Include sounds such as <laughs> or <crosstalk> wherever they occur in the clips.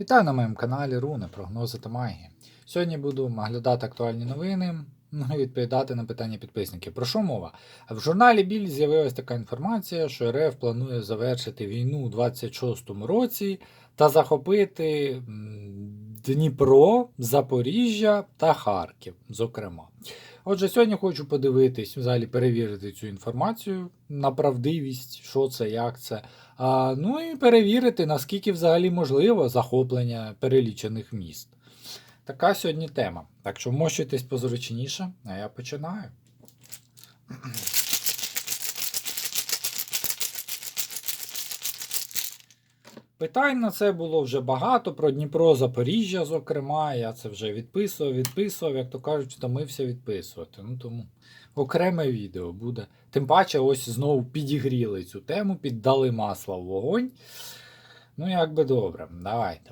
Вітаю на моєму каналі Руни, прогнози та магія. Сьогодні буду оглядати актуальні новини, ну і відповідати на питання підписників. Про що мова? В журналі Біль з'явилася така інформація, що РФ планує завершити війну у 26-му році та захопити Дніпро, Запоріжжя та Харків, зокрема. Отже, сьогодні хочу подивитись, взагалі перевірити цю інформацію на правдивість, що це, як це. А, ну і перевірити, наскільки взагалі можливо захоплення перелічених міст. Така сьогодні тема. Так що вмощуйтесь позручніше, а я починаю. Питань на це було вже багато. Про Дніпро, Запоріжжя, зокрема. Я це вже відписував, відписував, як то кажуть, втомився відписувати. Ну тому окреме відео буде. Тим паче, ось знову підігріли цю тему, піддали масло в вогонь. Ну, як би добре, давайте.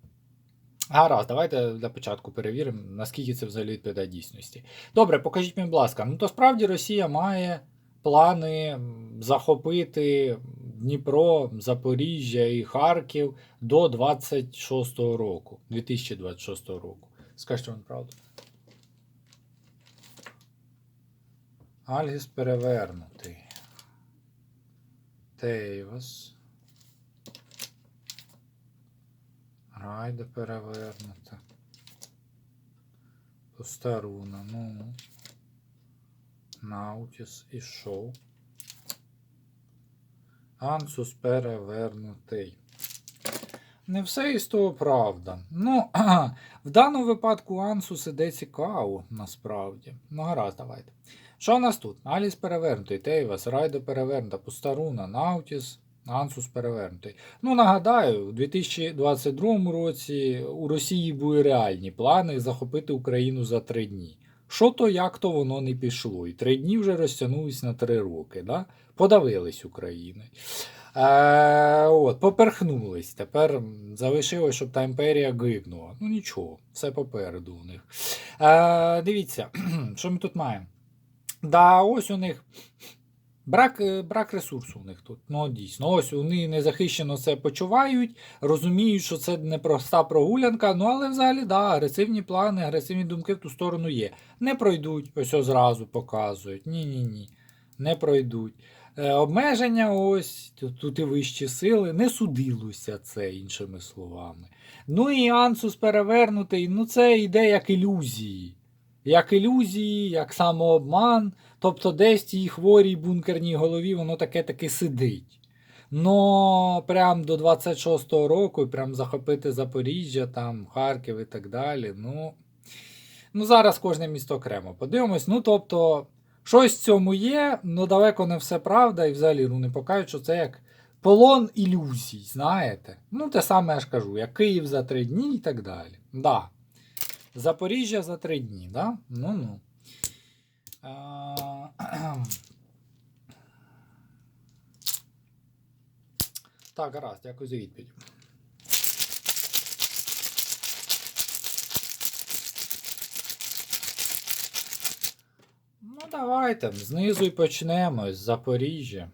<clears throat> Гаразд, давайте для початку перевіримо, наскільки це взагалі відповідає дійсності. Добре, покажіть мені, будь ласка, ну то справді Росія має плани захопити Дніпро, Запоріжжя і Харків до 26-го року, 2026 року. Скажіть вам правду. Альгіс перевернутий. Тейвас. Райда перевернута. Постаруна, ну. Наутіс і шоу. Ансус перевернутий. Не все із того правда. Ну, <clears throat> в даному випадку Ансус іде цікаво, насправді. Ну, гаразд, давайте. Що у нас тут? Аліс перевернутий, Тейвас, Райдо перевернута, Пустаруна, Наутіс, Ансус перевернутий. Ну, нагадаю, у 2022 році у Росії були реальні плани захопити Україну за три дні. Що то, як то воно не пішло. І три дні вже розтягнулись на три роки. Да? Подавились Україною. Е, от, поперхнулись. Тепер залишилось, щоб та імперія гибнула. Ну нічого, все попереду у них. Е, дивіться, <clears throat> що ми тут маємо? Да, ось у них брак, е, брак ресурсу у них тут. Ну, дійсно, ось вони незахищено це почувають, розуміють, що це не проста прогулянка, ну але взагалі, да, агресивні плани, агресивні думки в ту сторону є. Не пройдуть, ось одразу показують. Ні-ні-ні, не пройдуть. Е, обмеження, ось тут, тут і вищі сили, не судилося це, іншими словами. Ну і Ансус перевернутий, ну це йде як ілюзії. Як ілюзії, як самообман. Тобто десь в тій хворій бункерній голові воно таке таки сидить. Но прям до 26-го року, прям захопити Запоріжжя, там, Харків і так далі. Ну, ну зараз кожне місто окремо. Подивимось. Ну, тобто, щось в цьому є, але далеко не все правда, і взагалі ну, не покажуть, що це як полон ілюзій, знаєте? Ну, те саме я ж кажу, як Київ за три дні і так далі. Да. Запоріжжя за три дні, да? Ну-ну. <clears throat> Так, гаразд, дякую за відповідь. Ну, давайте. Знизу і почнемо з Запоріжжя.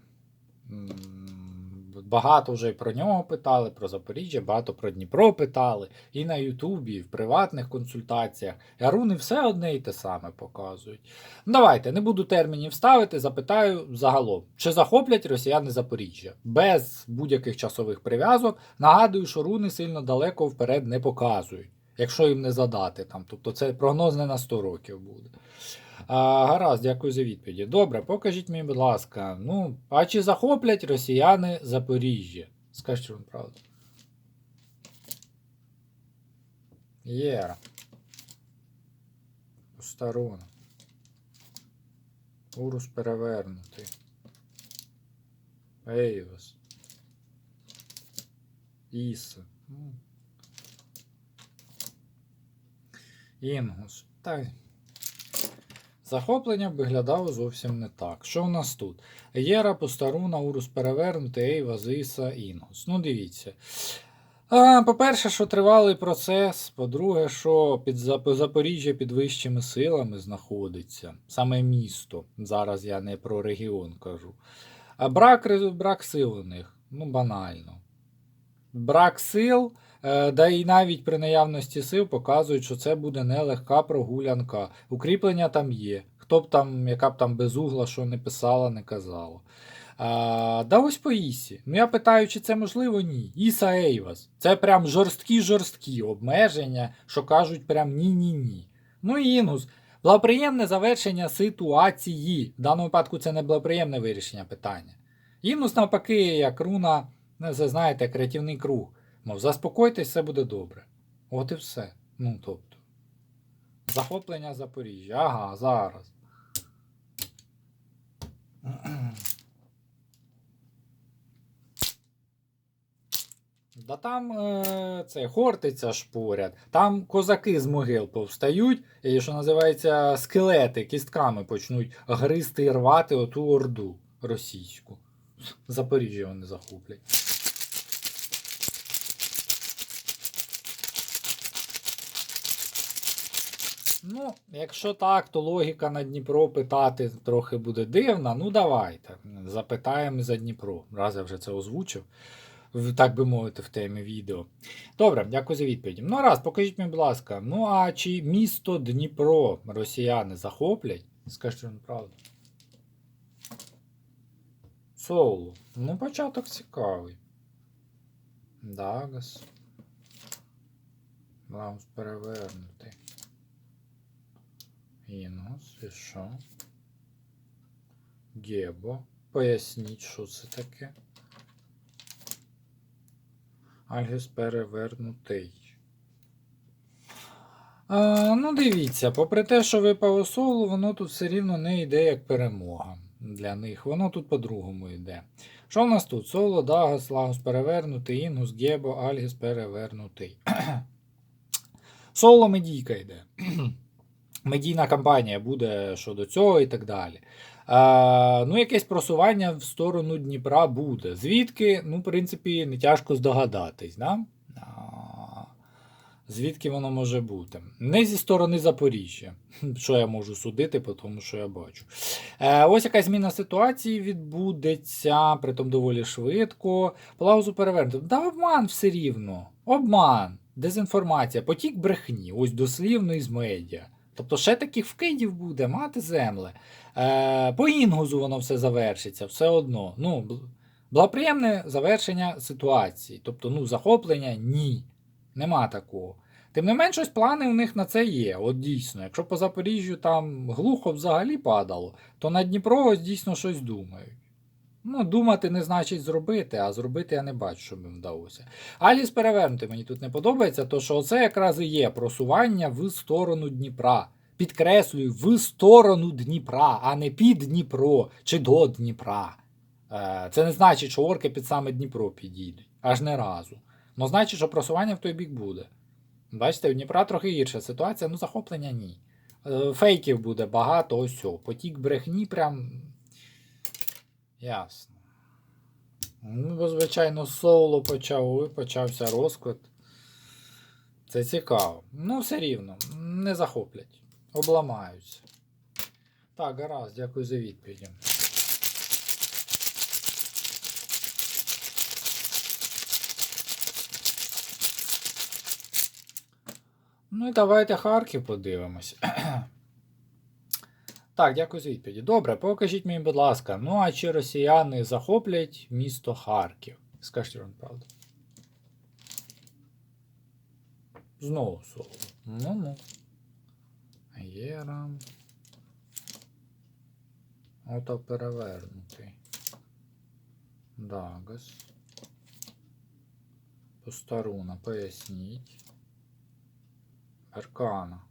Багато вже про нього питали, про Запоріжжя, багато про Дніпро питали. І на Ютубі, і в приватних консультаціях. А руни все одне і те саме показують. Давайте, не буду термінів ставити, запитаю загалом, чи захоплять росіяни Запоріжжя без будь-яких часових прив'язок. Нагадую, що руни сильно далеко вперед не показують, якщо їм не задати там. Тобто це прогноз не на 100 років буде. А, гаразд, дякую за відповіді. Добре, покажіть мені, будь ласка, ну, а чи захоплять росіяни Запоріжжя? Скажіть вам правду. Є. Сторона. Урус перевернутий. Ейвас. Іса. Ну. Інгус. Та Захоплення виглядало зовсім не так. Що в нас тут? Єра, Постаруна, Урус перевернутий, Ейва, Зиса, Інгус. Ну, дивіться. По-перше, що тривалий процес. По-друге, що під Зап- Запоріжжя під вищими силами знаходиться. Саме місто. Зараз я не про регіон кажу. А брак, брак сил у них. Ну, банально. Брак сил. Е, Да і навіть при наявності сил показують, що це буде нелегка прогулянка. Укріплення там є. Хто б там, яка б там безугла, що не писала, не казала. А, да ось по Ісі. Ну я питаю, чи це можливо? Ні. Іса Ейвас. Це прям жорсткі-жорсткі обмеження, що кажуть прям ні-ні-ні. Ну і Інгус. Благоприємне завершення ситуації. В даному випадку це не благоприємне вирішення питання. Інгус, навпаки, як руна, ну, це знаєте, як рятівний круг. Мов, заспокойтесь, все буде добре. От і все. Ну, тобто. Захоплення Запоріжжя. Ага, зараз. <clears throat> Да там е, це хортиця ж поряд, там козаки з могил повстають, і що називається скелети кістками почнуть гризти і рвати оту орду російську. Запоріжжя вони захоплять. Ну, якщо так, то логіка на Дніпро питати трохи буде дивна. Ну давайте. Запитаємо за Дніпро. Раз я вже це озвучив, так би мовити, в темі відео. Добре, дякую за відповіді. Ну раз, покажіть мені, будь ласка, ну а чи місто Дніпро росіяни захоплять? Скажіть вам правду. Соло. Ну, початок цікавий. Дагас. Лаус перевернутий. Інгус, і що? Гебо. Поясніть, що це таке. Альгіс перевернутий. А, ну, дивіться, попри те, що випало соло, воно тут все рівно не йде як перемога для них. Воно тут по-другому йде. Що в нас тут? Соло, Дагас, Лагус перевернутий, Інгус, Гебо, Альгіс перевернутий. <clears throat> Соло медійка йде. <clears throat> Медійна кампанія буде щодо цього і так далі. А, ну, якесь просування в сторону Дніпра буде. Звідки, ну, в принципі, не тяжко здогадатись. Да? А, звідки воно може бути? Не зі сторони Запоріжжя, <laughs> що я можу судити, по тому що я бачу. Е, ось якась зміна ситуації відбудеться, притом доволі швидко. Паузу перевернути. Да обман все рівно. Обман, дезінформація, потік брехні, ось дослівно із медіа. Тобто ще таких вкидів буде, мати земле. Е, по інгузу воно все завершиться, все одно. Ну, благоприємне завершення ситуації. Тобто, ну, захоплення ні. Нема такого. Тим не менш, ось плани у них на це є. От дійсно, якщо по Запоріжжю там глухо взагалі падало, то на Дніпро ось дійсно щось думають. Ну, думати не значить зробити, а зробити я не бачу, щоб їм вдалося. Аліс перевернути мені тут не подобається, то що це якраз і є просування в сторону Дніпра. Підкреслюю, в сторону Дніпра, а не під Дніпро чи до Дніпра. Е, Це не значить, що орки під саме Дніпро підійдуть. Аж не разу. Ну, значить, що просування в той бік буде. Бачите, у Дніпра трохи гірша ситуація, ну захоплення ні. Е, Фейків буде багато, ось. Потік брехні прям. Ясно. Ну, бо, звичайно, соло почав, почався розклад. Це цікаво. Ну, все рівно, не захоплять. Обламаються. Так, гаразд, дякую за відповіді. Ну і давайте Харків подивимось. <clears throat> Так, дякую за відповіді. Добре, покажіть мені, будь ласка, ну а чи росіяни захоплять місто Харків? Скажіть вам правду. Знову соло. Ну ну. Єра. Ото перевернутий. Дагас. Постаруна, поясніть. Аркана.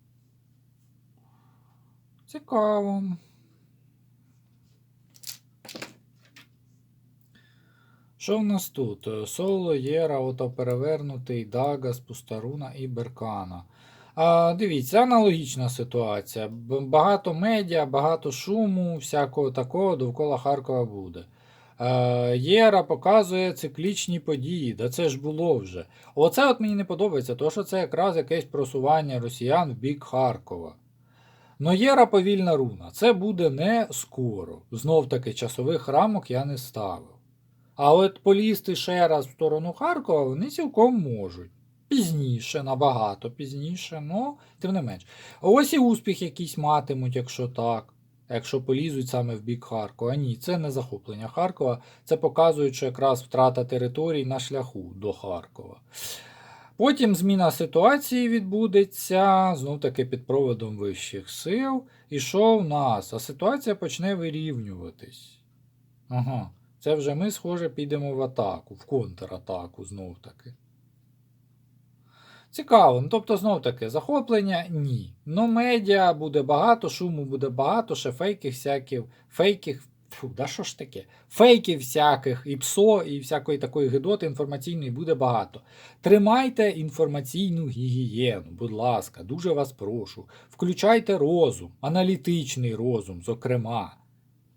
Цікаво. Що в нас тут? Соло, Єра, ото перевернутий, Дагас, Пустаруна і Беркана. А, дивіться, аналогічна ситуація. Багато медіа, багато шуму, всякого такого довкола Харкова буде. Єра показує циклічні події, да це ж було вже. Оце от мені не подобається, то що це якраз якесь просування росіян в бік Харкова. Но Єра повільна руна. Це буде не скоро. Знов таки часових рамок я не ставив. А от полізти ще раз в сторону Харкова вони цілком можуть. Пізніше, набагато пізніше, ну, тим не менш. Ось і успіх якийсь матимуть, якщо так. Якщо полізуть саме в бік Харкова. Ні, це не захоплення Харкова. Це показує, що якраз втрата територій на шляху до Харкова. Потім зміна ситуації відбудеться знов таки під проводом вищих сил. І що в нас? А ситуація почне вирівнюватись. Ага. Це вже ми, схоже, підемо в атаку, в контратаку знов таки. Цікаво. Ну, тобто, знов таки, захоплення ні. Ну, медіа буде багато, шуму буде багато, ще фейків всяких, фейків. Фу, да що ж таке? Фейків всяких, і ПСО, і всякої такої гидоти інформаційної буде багато. Тримайте інформаційну гігієну, будь ласка, дуже вас прошу. Включайте розум, аналітичний розум, зокрема.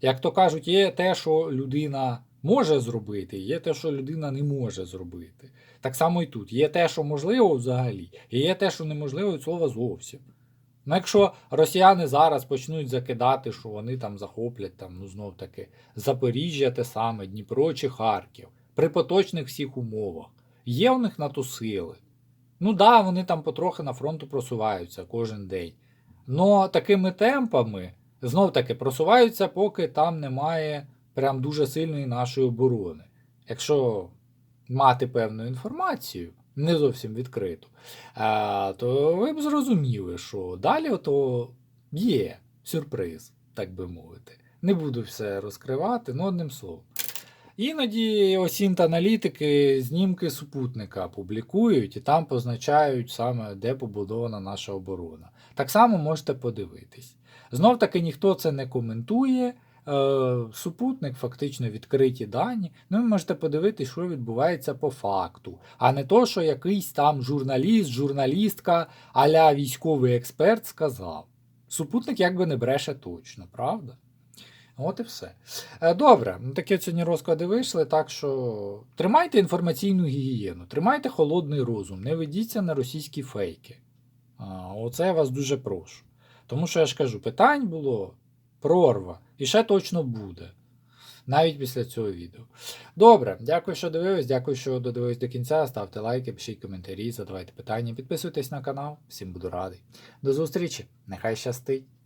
Як то кажуть, є те, що людина може зробити, є те, що людина не може зробити. Так само і тут. Є те, що можливо взагалі, і є те, що неможливо від слова зовсім. Ну, якщо росіяни зараз почнуть закидати, що вони там захоплять там, ну знов таки, Запоріжжя те саме, Дніпро чи Харків, при поточних всіх умовах, є у них на то сили. Ну да, вони там потрохи на фронту просуваються кожен день. Но такими темпами знов таки просуваються, поки там немає прям дуже сильної нашої оборони. Якщо мати певну інформацію, не зовсім відкриту, то ви б зрозуміли, що далі то є сюрприз, так би мовити. Не буду все розкривати, ну одним словом. Іноді осінт аналітики знімки супутника публікують і там позначають саме, де побудована наша оборона. Так само можете подивитись. Знов таки ніхто це не коментує. Е, супутник, фактично відкриті дані. Ну, ви можете подивитися, що відбувається по факту, а не то, що якийсь там журналіст, журналістка, аля військовий експерт сказав. Супутник якби не бреше точно, правда? От і все. Е, Добре, ну, такі сьогодні розклади вийшли, так що тримайте інформаційну гігієну, тримайте холодний розум, не ведіться на російські фейки. Оце я вас дуже прошу. Тому що я ж кажу, питань було прорва. І ще точно буде. Навіть після цього відео. Добре, дякую, що дивились, дякую, що додивились до кінця. Ставте лайки, пишіть коментарі, задавайте питання, підписуйтесь на канал. Всім буду радий. До зустрічі! Нехай щастить!